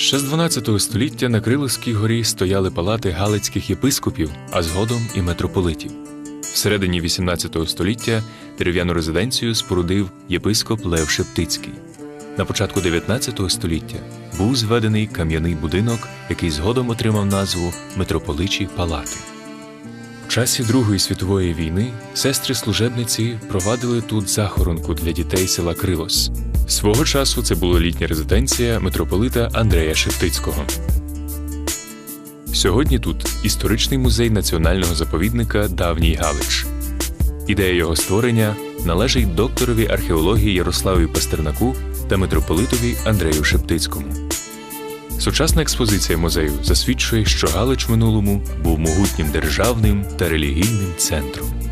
Ще з 12 століття на Криловській горі стояли палати галицьких єпископів, а згодом і митрополитів. Всередині 18 століття дерев'яну резиденцію спорудив єпископ Лев Шептицький. На початку 19 століття був зведений кам'яний будинок, який згодом отримав назву Митрополичі Палати. В часі Другої світової війни сестри-служебниці провадили тут захоронку для дітей села Крилос. Свого часу це була літня резиденція митрополита Андрея Шептицького. Сьогодні тут історичний музей національного заповідника Давній Галич. Ідея його створення належить докторові археології Ярославі Пастернаку та митрополитові Андрею Шептицькому. Сучасна експозиція музею засвідчує, що Галич минулому був могутнім державним та релігійним центром.